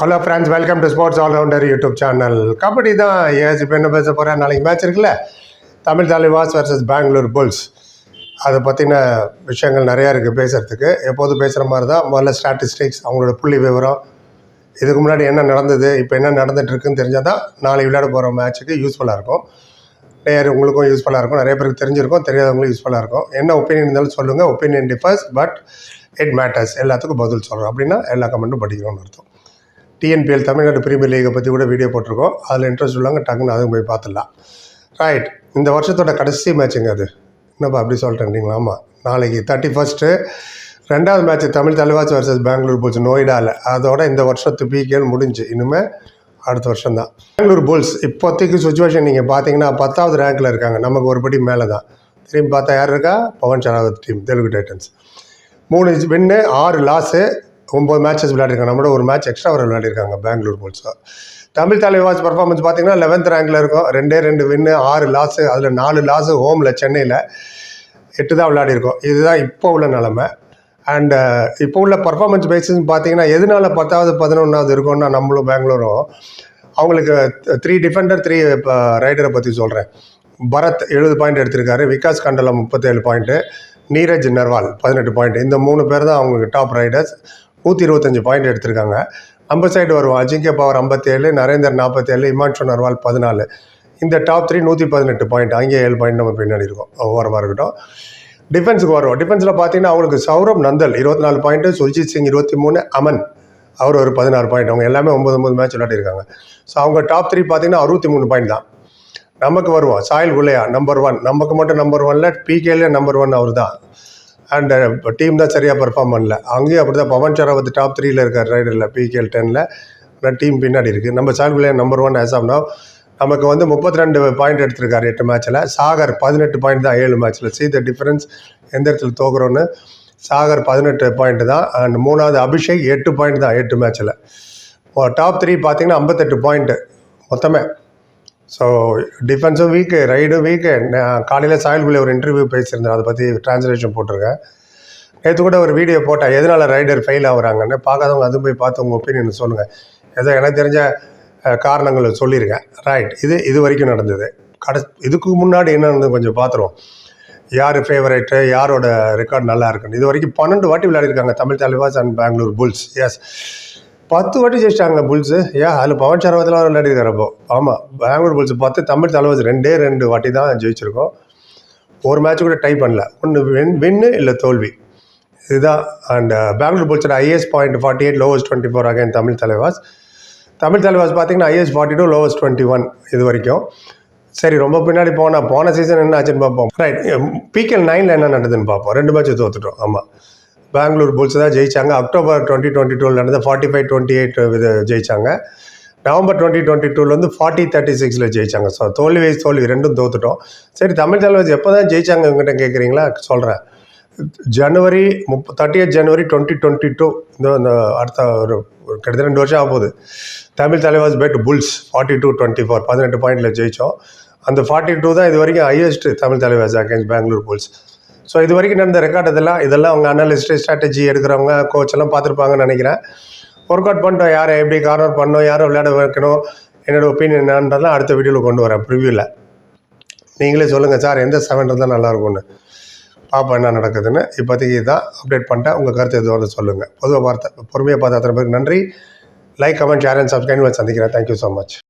Hello friends welcome to sports allrounder YouTube channel kabaddi தான். ஏஜ் இப்போ என்ன பேச போகிறேன் நாளைக்கு மேட்ச் இருக்குல்ல? தமிழ் தலைவாஸ் வர்சஸ் பெங்களூர் புல்ஸ் அதை பற்றின விஷயங்கள் நிறையா இருக்குது பேசுகிறதுக்கு எப்போது பேசுகிற மாதிரி தான் முதல்ல ஸ்டாட்டிஸ்டிக்ஸ் அவங்களோட புள்ளி விவரம் இதுக்கு முன்னாடி என்ன நடந்தது இப்போ என்ன நடந்துகிட்ருக்குன்னு தெரிஞ்சால் தான் நாளைக்கு விளையாட போகிற மேட்ச்சுக்கு யூஸ்ஃபுல்லாக இருக்கும். நிறைய உங்களுக்கும் யூஸ்ஃபுல்லாக இருக்கும். நிறைய பேருக்கு தெரிஞ்சிருக்கும் தெரியாதவங்களுக்கும் யூஸ்ஃபுல்லாக இருக்கும். என்ன ஒப்பீனியன் இருந்தாலும் சொல்லுங்கள் opinion differs but it matters எல்லாத்துக்கும் பதில் சொல்கிறோம் அப்படின்னா எல்லா கமெண்ட்டும் படிக்கணும்னு அர்த்தம். டிஎன்பிஎல் தமிழ்நாடு பிரீமியர் லீகை பற்றி கூட வீடியோ போட்டிருக்கோம். அதில் இன்ட்ரெஸ்ட் உள்ளவங்க டக்குன்னு அதுவும் போய் பார்த்துடலாம். ரைட் இந்த வருஷத்தோட கடைசி மேட்சுங்க அது? என்னப்பா அப்படி சொல்லிட்டேன்றீங்களா ஆமாம் நாளைக்கு தேர்ட்டி ஃபஸ்ட்டு ரெண்டாவது match Tamil Thalaivas versus Bengaluru bulls நோய்டாவில் அதோட இந்த வருஷத்து பிகேல் முடிஞ்சு. இனிமேல் அடுத்த வருஷம் தான் பெங்களூர் புல்ஸ் இப்போதைக்கு சுச்சுவேஷன் நீங்கள் பார்த்தீங்கன்னா பத்தாவது ரேங்கில் இருக்காங்க. நமக்கு ஒரு படி மேலே தான் திரும்பி பார்த்தா யார் இருக்கா? பவன் சராவத் டீம் தெலுங்கு டைட்டன்ஸ் மூணு வின்னு ஆறு லாஸு ஒம்பது மேட்சஸ் விளையாடிருக்காங்க. நம்மளோட ஒரு மேட்ச் எக்ஸ்ட்ரா அவர் விளையாடிருக்காங்க பெங்களூர் போல்ஸாக தமிழ் தலைவாஸ் பர்ஃபார்மன்ஸ் பார்த்தீங்கன்னா லெவன்த் ரேங்கில் இருக்கும். ரெண்டே ரெண்டு வின்னு ஆறு லாஸு அதில் நாலு லாஸு ஹோமில் சென்னையில் எட்டு தான் விளையாடிருக்கோம். இதுதான் இப்போ உள்ள நிலமை. அண்டு இப்போ உள்ள பர்ஃபார்மன்ஸ் பேசிஸ் பார்த்தீங்கன்னா எதனால பத்தாவது பதினொன்றாவது இருக்கும்னா நம்மளும் பெங்களூரும். அவங்களுக்கு த்ரீ டிஃபெண்டர் த்ரீ ரைடரை பற்றி சொல்கிறேன் பரத் எழுபது பாயிண்ட் எடுத்திருக்காரு. விகாஸ் கண்டலம் முப்பத்தேழு பாயிண்ட்டு நீரஜ் நர்வால் பதினெட்டு பாயிண்ட் இந்த மூணு பேர் தான் அவங்களுக்கு டாப் ரைடர்ஸ் நூற்றி இருபத்தஞ்சி பாயிண்ட் எடுத்திருக்காங்க. நம்ம சைடு வருவோம் அஜிங்கே பவர் ஐம்பத்தேழு நரேந்தர் நாற்பத்தேழு இமான்ஷு நர்வால் பதினாலு. இந்த டாப் த்ரீ நூற்றி பதினெட்டு பாயிண்ட் அங்கே ஏழு பாயிண்ட் நம்ம பின்னாடி இருக்கோம். ஓரமாக இருக்கட்டும். டிஃபென்ஸுக்கு வருவோம். டிஃபென்ஸில் பார்த்தீங்கன்னா அவங்களுக்கு சௌரப் நந்தல் இருபத்தி நாலு பாயிண்ட்டு சுர்ஜித் சிங் இருபத்தி மூணு அமன். அவர் ஒரு பதினாறு பாயிண்ட் அவங்க எல்லாமே ஒம்பது ஒம்பது மேட்ச் விளையாடிருக்காங்க. ஸோ அவங்க டாப் த்ரீ பார்த்தீங்கன்னா அறுபத்தி மூணு பாயிண்ட் தான். நமக்கு வருவோம். சாயல் குலையா நம்பர் ஒன் நமக்கு மட்டும் நம்பர் ஒன்ல பிகேல நம்பர் ஒன் அவர் தான் அண்ட் டீம் uh, தான் சரியாக பெர்ஃபார்ம் பண்ணல. அங்கேயும் அப்படி தான் பவன் சரவத் டாப் த்ரீயில் இருக்கார் ரைடரில் பிகேஎல் டெனில் ஆனால் டீம் பின்னாடி இருக்குது நம்ம soil number one as of now நமக்கு வந்து முப்பத்தி ரெண்டு பாயிண்ட் எடுத்திருக்காரு எட்டு மேட்ச்சில் சாகர் பதினெட்டு பாயிண்ட் தான் ஏழு மேட்ச்சில் சி த டிஃப்ரென்ஸ் எந்த இடத்துல தோக்குறோன்னு சாகர் பதினெட்டு பாயிண்ட் தான். அண்ட் மூணாவது அபிஷேக் எட்டு பாயிண்ட் தான் எட்டு மேட்ச்சில் டாப் த்ரீ பார்த்தீங்கன்னா ஐம்பத்தெட்டு பாயிண்ட்டு மொத்தமே. ஸோ டிஃபென்ஸும் வீக்கு ரைடும் வீக்கு நான் காலையில் சாயல்குள்ளே ஒரு இன்டர்வியூ பேசியிருந்தேன். அதை பற்றி ட்ரான்ஸ்லேஷன் போட்டிருக்கேன். நேற்று கூட ஒரு வீடியோ போட்டேன். எதனால் ரைடர் ஃபெயில் ஆகுறாங்கன்னு பார்க்காதவங்க அது போய் பார்த்து உங்கள் ஒப்பீனியன் சொல்லுங்கள் ஏதோ எனக்கு தெரிஞ்ச காரணங்கள் சொல்லியிருக்கேன். ரைட் இது இது வரைக்கும் நடந்தது. கடை இதுக்கு முன்னாடி என்ன நடந்தது கொஞ்சம் பார்த்துருவோம். யார் ஃபேவரேட்டு யாரோட ரெக்கார்ட் நல்லா இருக்குன்னு. இது வரைக்கும் பன்னெண்டு வாட்டி விளையாடிருக்காங்க Tamil Thalaivas and Bengaluru bulls. Yes பத்து வாட்டி ஜெயிச்சிட்டாங்க புல்ஸு. ஏன் அதில் பவன் சரவத்தில் விளையாடிருக்காரு அப்போ. ஆமாம் பெங்களூர் புல்ஸ் பத்து தமிழ் தலைவாஸ் ரெண்டே ரெண்டு வாட்டி தான் ஜெயிச்சிருக்கோம். ஒரு மேட்ச் கூட டை பண்ணல. ஒன்று வின் வின்னு இல்லை தோல்வி. இதுதான். And uh, Bengaluru புல்ஸோட highest point forty eight lowest twenty four again Tamil Thalaivas. Tamil Thalaivas பார்த்தீங்கன்னா highest forty two lowest twenty one இது வரைக்கும். சரி ரொம்ப பின்னாடி போனால் போன சீசன் என்ன ஆச்சுன்னு பார்ப்போம். ரைட் பிகேஎல் நைனில் என்ன நடந்ததுன்னு பார்ப்போம். ரெண்டு மேட்ச் தோத்துட்டோம். ஆமாம் பெங்களூர் புல்ஸ் தான் ஜெயிச்சாங்க. அக்டோபர் டுவெண்ட்டி டுவெண்ட்டி டூவில் நடந்த ஃபார்ட்டி ஃபைவ் டுவெண்ட்டி எயிட் இது ஜெயிச்சாங்க. நவம்பர் டுவெண்ட்டி டுவெண்ட்டி டூவில் வந்து ஃபார்ட்டி தேர்ட்டி சிக்ஸில் ஜெயிச்சாங்க. ஸோ தோல்வி வயசு தோல்வி ரெண்டும் தோத்துட்டோம். சரி தமிழ் தலைவர் எப்போ தான் ஜெயிச்சாங்க? உங்ககிட்ட கேட்குறீங்களா? சொல்கிறேன் ஜனவரி முப்ப தேர்ட்டி ஜனவரி டுவெண்ட்டி டுவெண்ட்டி டூ இந்த அடுத்த ஒரு கிட்டத்தட்ட ரெண்டு வருஷம் ஆகும் போது Tamil Thalaivas bed bulls forty two twenty four பதினெட்டு பாயிண்டில் ஜெயித்தோம் அந்த ஃபார்ட்டி டூ தான் இது வரைக்கும் highest Tamil Thalaivas against Bengaluru bulls. So இது வரைக்கும் நடந்த ரெக்கார்ட் இதெல்லாம் இதெல்லாம் அவங்க அனலிஸ்ட் ஸ்ட்ராட்டஜி எடுக்கிறவங்க கோச் எல்லாம் பார்த்துருப்பாங்கன்னு நினைக்கிறேன். ஒர்க் அவுட் பண்ணிட்டோம் யாரை எப்படி கார்னர் பண்ணணும் யாரை விளையாட வைக்கணும் என்னோட ஒப்பீனியன் என்னன்றதெல்லாம் அடுத்த வீடியோவில் கொண்டு வரேன் ப்ரிவியூவில் நீங்களே சொல்லுங்கள் சார் எந்த செவன் இருந்தால் நல்லாயிருக்கும்னு பார்ப்போம் என்ன நடக்குதுன்னு. இப்போதைக்கு இதான் அப்டேட் பண்ணிட்டேன். உங்கள் கருத்து எதுவும் வந்து சொல்லுங்கள் பொதுவாக பார்த்த பொறுமையாக பார்த்து அத்தனை பேருக்கு நன்றி. Like comment share and subscribe சந்திக்கிறேன். Thank you so much